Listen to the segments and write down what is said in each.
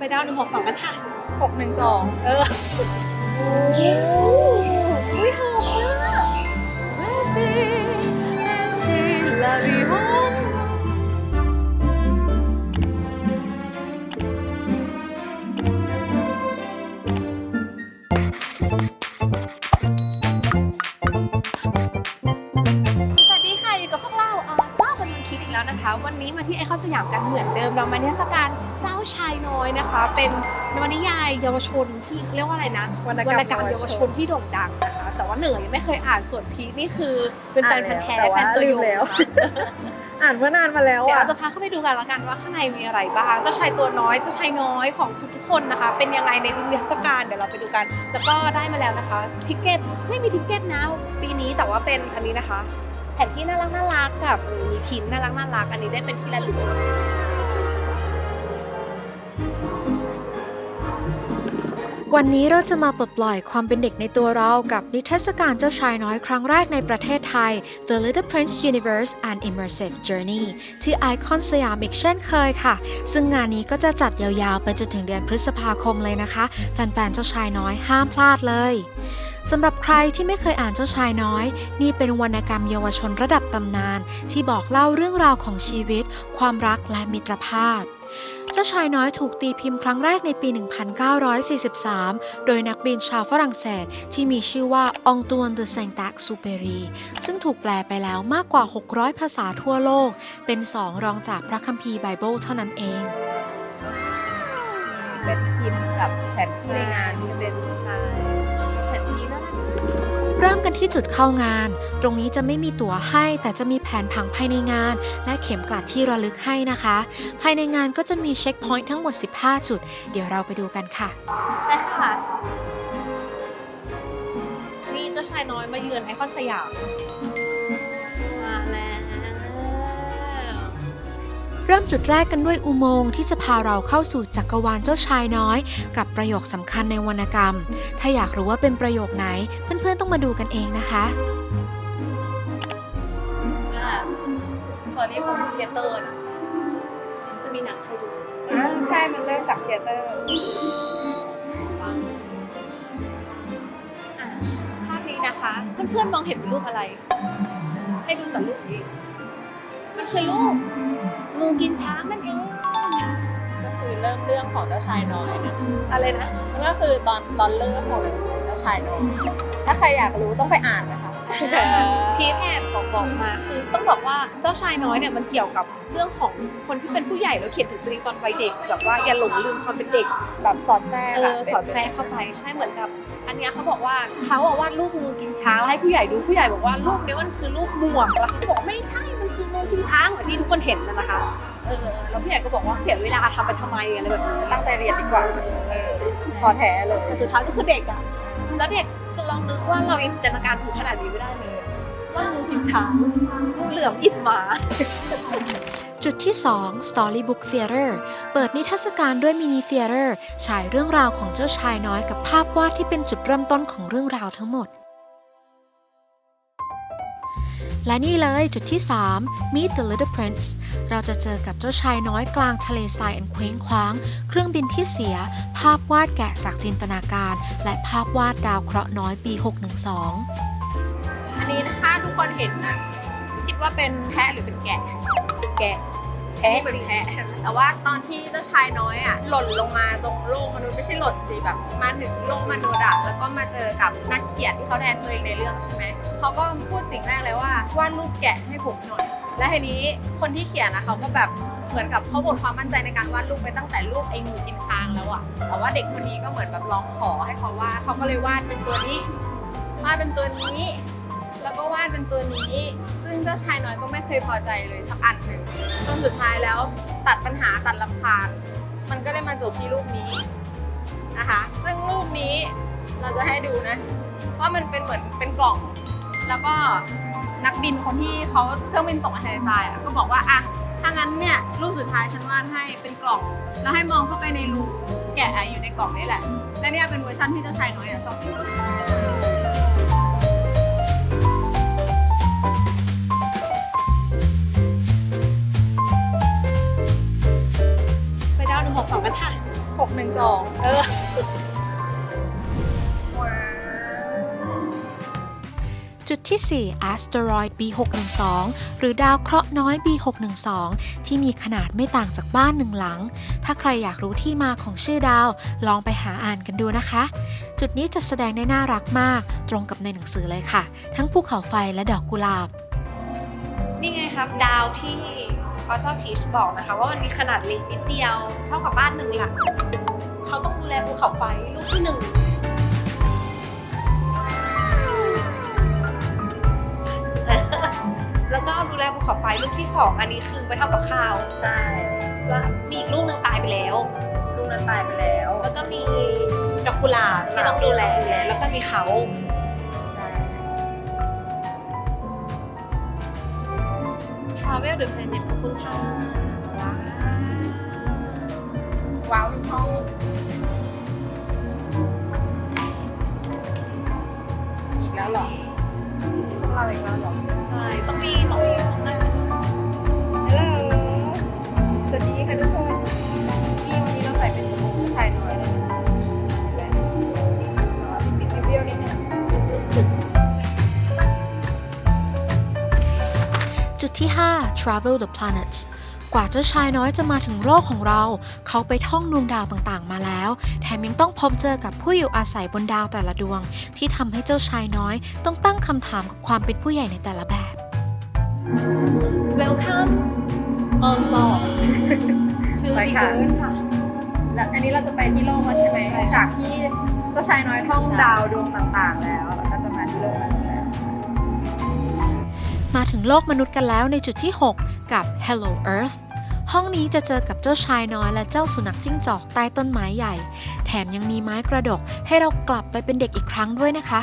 ไปดาวหนึ่งหกสองกันค่ะหกหนึ่งสองเอออุ้ยหอมมาก Merci, merci, la vie นะคะ วันนี้มาที่ไอคอนสยามกันเหมือนเดิมเรามาเทศกาลเจ้าชายน้อยนะคะ เป็นนวนิยายเยาวชนที่เรียกว่าอะไรนะวรรณวรรณกกรรรรมมเยาวชนที่โด่งดังนะคะ แต่ว่าเหนือยังไม่เคยอ่านส่วนพีคนี่คือเป็นแฟนพันธ์แท้แต่ว่าแฟนตัวยงลืมแล้วนะคะอ่านเมื่อนานมาแล้วเดี๋ยวอะเราจะพาเข้าไปดูกันละกันว่าข้างในมีอะไรบ้าง เจ้าชายตัวน้อย เจ้าชายน้อยของทุกๆคนนะคะ เป็นยังไงในเทศกาลเดี๋ยวเราไปดูกัน แล้วก็ได้มาแล้วนะคะ ทิกเก็ตไม่มีทิกเก็ตนะปีนี้แต่ว่าเป็นอันนี้นะคะแผนที่น่ารักน่ารักกับมีพินน่ารักน่ารัก อันนี้ได้เป็นที่ระลึกวันนี้เราจะมาปลดปล่อยความเป็นเด็กในตัวเรากับนิทรรศการเจ้าชายน้อยครั้งแรกในประเทศไทย The Little Prince Universe and Immersive Journey ที่ไอคอนสยามอีกเช่นเคยค่ะ ซึ่งงานนี้ก็จะจัดยาวๆ ไปจนถึงเดือนพฤษภาคมเลยนะคะ แฟนๆ เจ้าชายน้อยห้ามพลาดเลย สำหรับใครที่ไม่เคยอ่านเจ้าชายน้อย นี่เป็นวรรณกรรมเยาวชนระดับตำนาน ที่บอกเล่าเรื่องราวของชีวิต ความรักและมิตรภาพ เจ้าชายน้อยถูกตีพิมพ์ครั้งแรกในปี 1943 โดยนักบินชาวฝรั่งเศสที่มีชื่อว่าองตวนเดอ s ซง t ็กซูเปรีซึ่งถูกแปลไปแล้วมากกว่า 600 ภาษาทั่วโลก เป็นสองรองจากพระคัมภีร์ไบเบิลเท่านั้นเองเป็นพิมพ์กับแผนที่ในงานที่เป็นชาย แผนที่น่ารักเริ่มกันที่จุดเข้างาน ตรงนี้จะไม่มีตั๋วให้ แต่จะมีแผนผังภายในงาน และเข็มกลัดที่ระลึกให้นะคะ ภายในงานก็จะมีเช็คพอยต์ทั้งหมด 15 จุด เดี๋ยวเราไปดูกันค่ะ ไปค่ะ นี่เจ้าชายน้อยมาเยือนไอคอนสยาม เริ่มจุดแรกกันด้วยอุโมงค์ที่จะพาเราเข้าสู่จักรวาลเจ้าชายน้อย กับประโยคสำคัญในวรรณกรรม ถ้าอยากรู้ว่าเป็นประโยคไหน เพื่อนๆต้องมาดูกันเองนะคะตอนนี้ผมเทเตอร์จะมีหนังให้ดูใช่ มันเริ่มจากเทยเตอร์ภาพนี้นะคะ เพื่อนๆมองเห็นเป็นรูปอะไร ให้ดูแต่รูปนี้ มันคือลูกงูกินช้างนั่นเองก็คือเริ่มเรื่องของเจ้าชายน้อยนะอะไรนะมันก็คือตอนตอนเริ่มของหนังสือเจ้าชายน้อยถ้าใครอยากรู้ต้องไปอ่านนะคะ พีทแอบบอกบอกมาคือต้องบอกว่าเจ้าชายน้อยเนี่ยมันเกี่ยวกับเรื่องของคนที่เป็นผู้ใหญ่แล้วเขียนถึงตัวเองตอนวัยเด็กแบบว่าอย่าหลงลืมความเป็นเด็กแบบสอดแทรกเออะอสอดแทรกเข้าไปใช่เหมือนกับ อันเนี้ยเขาบอกว่าเขาอะวาดรูปงูกินช้างแล้วให้ผู้ใหญ่ดูผู้ใหญ่บอกว่ารูปเนี้ยมันคือรูปหมวกแล้วเขาบอกไม่ใช่มันคืองูกินช้างเหมือนที่ทุกคนเห็นนะนะคะเออแล้วผู้ใหญ่ก็บอกว่าเสียเวลาทำไปทำไมอะไรแบบนี้ตั้งใจเรียนดีกว่าเออพอแท้เลยแต่สุดท้ายก็คือเด็กอะแล้วเด็ก จะลองนึกว่าเรายังจินตนาการถึงขนาดนี้ไม่ได้เลยว่างูกินช้างงูเหลือมอินหมา จุดที่ 2 Storybook Theater เปิดนิทรรศการด้วยมินิเทเตอร์ฉายเรื่องราวของเจ้าชายน้อยกับภาพวาดที่เป็นจุดเริ่มต้นของเรื่องราวทั้งหมด และนี่เลยจุดที่ 3 Meet the Little Prince เราจะเจอกับเจ้าชายน้อยกลางทะเลทรายอันเคว้งคว้าง เครื่องบินที่เสีย ภาพวาดแกะจากจินตนาการ และภาพวาดดาวเคราะห์น้อยปี 612 อันนี้ถ้าทุกคนเห็นนะคิดว่าเป็นแพะหรือเป็นแกะ แกะ แพะเป็นแพะแต่ว่าตอนที่เจ้าชายน้อยอะหล่นลงมาตรงโลกมนุษย์ไม่ใช่หล่นสิแบบมาถึงโลกมนุษย์อะแล้วก็มาเจอกับนักเขียนที่เขาแทนตัวเองในเรื่องใช่ไหมเขาก็พูดสิ่งแรกเลยว่าวาดรูปแกะให้ผมหน่อย และทีนี้คนที่เขียนนะเขาก็แบบเหมือนกับเขาหมดความมั่นใจในการวาดรูปไปตั้งแต่รูปไอ้งูกินช้างแล้วอะแต่ว่าเด็กคนนี้ก็เหมือนแบบร้องขอให้เขาวาดเขาก็เลยวาดเป็นตัวนี้วาดเป็นตัวนี้ แล้วก็วาดเป็นตัวนี้ ซึ่งเจ้าชายน้อยก็ไม่เคยพอใจเลยสักอันหนึ่งจนสุดท้ายแล้วตัดปัญหาตัดลำคาญ มันก็เลยมาจบที่รูปนี้นะคะ ซึ่งรูปนี้เราจะให้ดูนะว่ามันเป็นเหมือนเป็นกล่อง แล้วก็นักบินคนที่เขาเครื่องบินตกมาทะเลทรายก็บอกว่าอะถ้างั้นเนี่ยรูปสุดท้ายฉันวาดให้เป็นกล่อง แล้วให้มองเข้าไปในรูแกะอยู่ในกล่องนี่แหละและเนี่ยเป็นเวอร์ชันที่เจ้าชายน้อยอชอบที่สุด หนึ่งหกสองกันค่ะ6 1หนึ่งสองเออว้าวจุดที่ 4 Asteroid B612 หรือดาวเคราะห์น้อย B612 ที่มีขนาดไม่ต่างจากบ้านหนึ่งหลัง ถ้าใครอยากรู้ที่มาของชื่อดาว ลองไปหาอ่านกันดูนะคะ จุดนี้จะแสดงได้น่ารักมาก ตรงกับในหนังสือเลยค่ะ ทั้งภูเขาไฟและดอกกุหลาบ นี่ไงครับ ดาวที่พระเจ้าพีชบอกนะคะ ว่ามันมีขนาดเล็กนิดเดียว เท่ากับบ้านหนึ่งหลัง เขาต้องดูแลภูเขาไฟลูกที่หนึ่งแล้วก็ดูแลภูเขาไฟลูกที่สองอันนี้คือไปทำกับข้าว ใช่แล้วมีอีกลูกหนึ่งตายไปแล้ว ลูกนั้นตายไปแล้ว แล้วก็มีดอกกุหลาบที่ต้องดูแลแล้วก็มีเขาใช่ Travel the Planet ขอบคุณค่ะว้าวว้าวทุกห้อ Travel the Planets กว่าเจ้าชายน้อยจะมาถึงโลกของเรา เขาไปท่องดวงดาวต่างๆ มาแล้ว แถมยังต้องพบเจอกับผู้อยู่อาศัยบนดาวแต่ละดวง ที่ทำให้เจ้าชายน้อยต้องตั้งคำถามกับความเป็นผู้ใหญ่ในแต่ละแบบ Welcome on board to ไป the ค่ะ moon ค่ะ แล้วอันนี้เราจะไปที่โลกแล้วใช่ไหม ใช่ค่ะ จากที่เจ้าชายน้อยท่องใช่ดาวดวงต่างๆ แล้วเราก็จะมาที่โลกแล้ว มาถึงโลกมนุษย์กันแล้วในจุดที่ 6 กับ Hello Earth ห้องนี้จะเจอกับเจ้าชายน้อยและเจ้าสุนัขจิ้งจอกใต้ต้นไม้ใหญ่ แถมยังมีไม้กระดก ให้เรากลับไปเป็นเด็กอีกครั้งด้วยนะคะ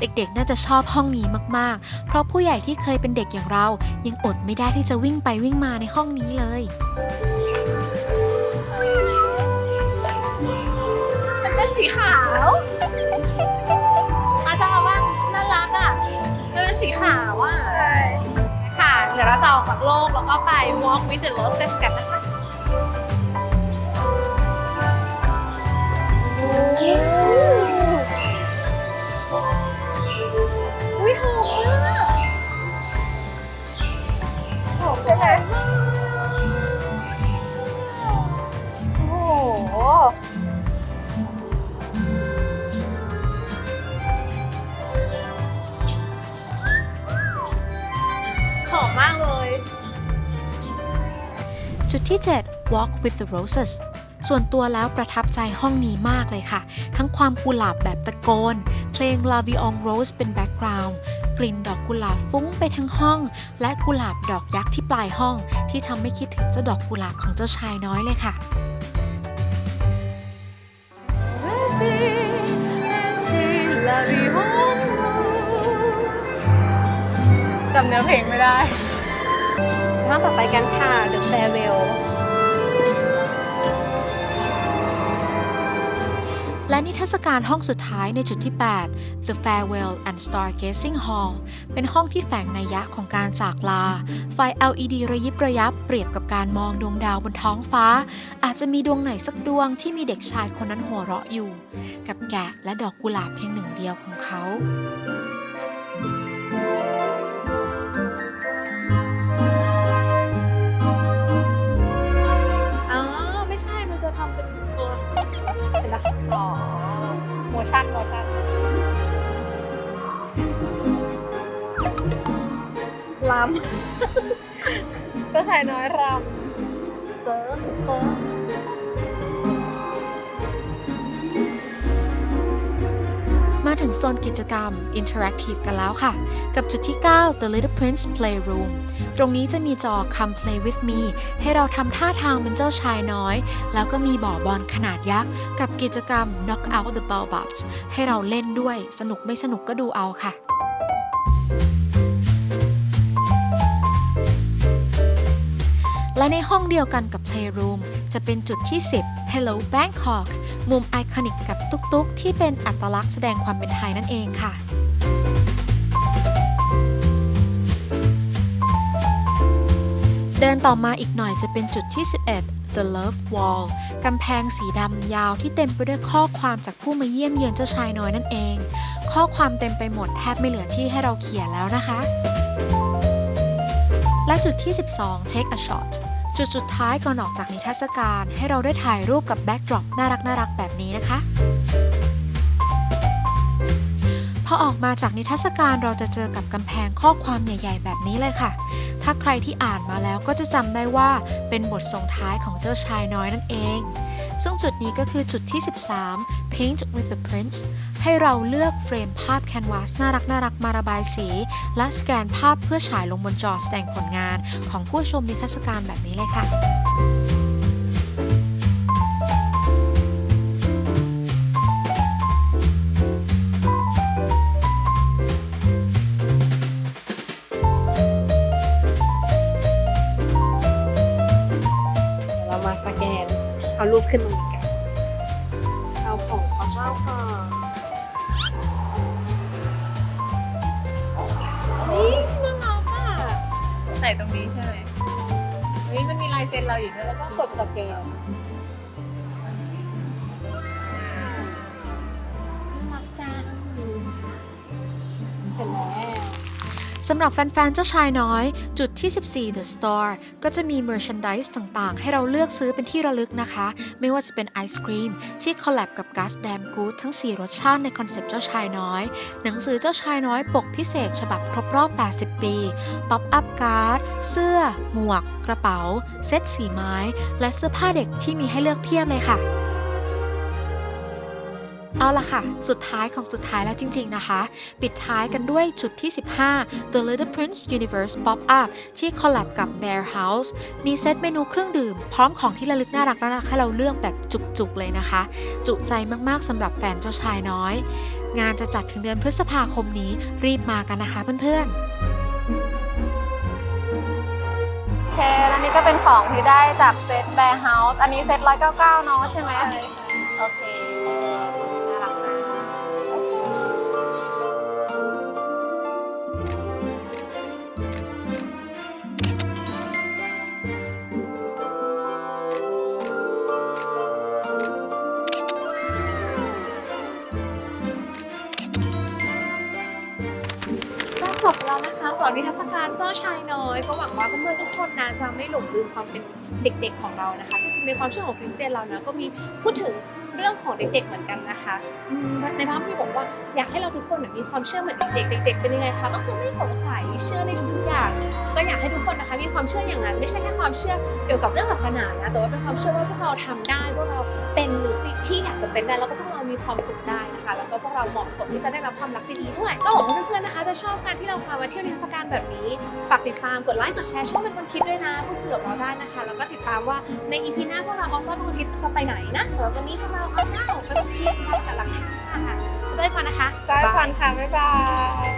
เด็กๆ น่าจะชอบห้องนี้มากๆ เพราะผู้ใหญ่ที่เคยเป็นเด็กอย่างเรา ยังอดไม่ได้ที่จะวิ่งไปวิ่งมาในห้องนี้เลยมันเป็นสีขาว ดี๋ยวเราจะออกจากโลกแล้วก็ไป walk with the roses กันนะคะอุ้ยหอมมากหอมใช่ไหม ที่ 7 Walk with the Roses ส่วนตัวแล้วประทับใจห้องนี้มากเลยค่ะ ทั้งความกุหลาบแบบตะโกน เพลง La Vie en Rose เป็นแบ็กกราวด์กลิ่นดอกกุหลาบฟุ้งไปทั้งห้อง และกุหลาบดอกยักษ์ที่ปลายห้อง ที่ทำให้คิดถึงเจ้าดอกกุหลาบของเจ้าชายน้อยเลยค่ะ จำเนื้อเพลงไม่ได้ ห้องต่อไปกันค่ะ The Farewell และนิทรรศการห้องสุดท้ายในจุดที่ 8 The Farewell and Stargazing Hall เป็นห้องที่แฝงนัยยะของการจากลา ไฟ LED ระยิบระยับเปรียบกับการมองดวงดาวบนท้องฟ้า อาจจะมีดวงไหนสักดวงที่มีเด็กชายคนนั้นหัวเราะอยู่ กับแกะและดอกกุหลาบเพียงหนึ่งเดียวของเขา ปะอ๋อโมชั่นโมชั่นลำเจ้าชายน้อยรำ เซิร์ฟเซิร์ฟมาถึงโซนกิจกรรม Interactive กันแล้วค่ะ กับจุดที่ 9 The Little Prince Playroom ตรงนี้จะมีจอ Come Play with me ให้เราทำท่าทางเป็นเจ้าชายน้อย แล้วก็มีบ่อบอลขนาดยักษ์ กับกิจกรรม Knock out the ball bobs ให้เราเล่นด้วยสนุกไม่สนุกก็ดูเอาค่ะและในห้องเดียวกันกับ Playroom จะเป็นจุดที่ 10 Hello Bangkok มุมไอคอนิกกับตุ๊กๆ ที่เป็นอัตลักษณ์แสดงความเป็นไทยนั่นเองค่ะ เดินต่อมาอีกหน่อยจะเป็นจุดที่ 11 The Love Wall กำแพงสีดำยาวที่เต็มไปด้วยข้อความจากผู้มาเยี่ยมเยือนเจ้าชายน้อยนั่นเอง ข้อความเต็มไปหมดแทบไม่เหลือที่ให้เราเขียนแล้วนะคะ และจุดที่ 12 Take a shot จุดสุดท้ายก่อนออกจากนิทรรศการให้เราได้ถ่ายรูปกับแบ็กดรอปน่ารักน่ารักแบบนี้นะคะ พอออกมาจากนิทรรศการเราจะเจอกับกำแพงข้อความใหญ่ ๆ แบบนี้เลยค่ะ ถ้าใครที่อ่านมาแล้วก็จะจำได้ว่าเป็นบทส่งท้ายของเจ้าชายน้อยนั่นเอง ซึ่งจุดนี้ก็คือจุดที่ 13 Paint with the Prince ให้เราเลือกเฟรมภาพแคนวาสน่ารักน่ารักมาระบายสี และสแกนภาพเพื่อฉายลงบนจอแสดงผลงานของผู้ชมนิทรรศการแบบนี้เลยค่ะ รูปขึ้นตรงนี้กันเอาของเจ้าก่อนนี่น่ารักอะใส่ตรงนี้ใช่ไหมเฮ้ยมันมีลายเซ็นเราอยู่ด้วยแล้วก็กดสเกล สำหรับแฟนๆ เจ้าชายน้อย จุดที่ 14 The Store ก็จะมี merchandise ต่างๆ ให้เราเลือกซื้อเป็นที่ระลึกนะคะ ไม่ว่าจะเป็นไอศครีมที่คอลแลบกับ Gus Damn Good ทั้ง 4 รสชาติในคอนเซปต์เจ้าชายน้อย หนังสือเจ้าชายน้อยปกพิเศษฉบับครบรอบ 80 ปี ป๊อปอัพการ์ด เสื้อ หมวก กระเป๋า เซตสีไม้ และเสื้อผ้าเด็กที่มีให้เลือกเพียบเลยค่ะ เอาล่ะค่ะ สุดท้ายของสุดท้ายแล้วจริง ๆ นะคะ ปิดท้ายกันด้วยจุดที่ 15 The Little Prince Universe Pop Up ที่คอลแลบกับ Bear House มีเซตเมนูเครื่องดื่ม พร้อมของที่ระลึกน่ารักน่ารักให้เราเลือกแบบจุก ๆ เลยนะคะ จุใจมากๆสำหรับแฟนเจ้าชายน้อย งานจะจัดถึงเดือนพฤษภาคมนี้รีบมากันนะคะเพื่อนๆโอเคแล้วนี่ก็เป็นของที่ได้จากเซตแบร์เฮาส์ อันนี้เซต199เนาะใช่ไหม แล้วนะคะสำหรับนิทรรศการเจ้าชายน้อย ก็หวังว่าเพื่อนๆทุกคนนะจะไม่หลงลืมความเป็นเด็กๆของเรานะคะจริงๆในความเชื่อของคริสเตียนเรานะก็มีพูดถึงเรื่องของเด็กๆเหมือนกันนะคะในพระคัมภีร์บอกว่าอยากให้เราทุกคนมีความเชื่อเหมือนเด็กๆเด็ก ๆ เป็นยังไงคะก็คือไม่สงสัยเชื่อในทุกๆอย่าง ก็อยากให้ทุกคนนะคะมีความเชื่ออย่างนั้น ไม่ใช่แค่ความเชื่อเกี่ยวกับเรื่องศาสนานะแต่ว่าเป็นความเชื่อว่าพวกเราทำได้พวกเราเป็นหรือสิ่งที่อยากจะเป็นได้แล้วก็พวก มีความสุขได้นะคะ แล้วก็พวกเราเหมาะสมที่จะได้รับความรักดีๆด้วย ก็หวังว่าเพื่อนๆนะคะจะชอบการที่เราพามาเที่ยวนิทรรศการแบบนี้ ฝากติดตามกดไลค์กดแชร์ช่องเป็นคนคิดด้วยนะพูดคุยกับเราได้นะคะ แล้วก็ติดตามว่าในอีพีหน้าพวกเราออาเจ้าเป็นคนคิดจะไปไหนนะสำหรับวันนี้พวกเราเอาเจ้าเป็นคนคิดพร้อมกันละค่ะเจอกันนะคะจ้ายพันค่ะบ๊ายบาย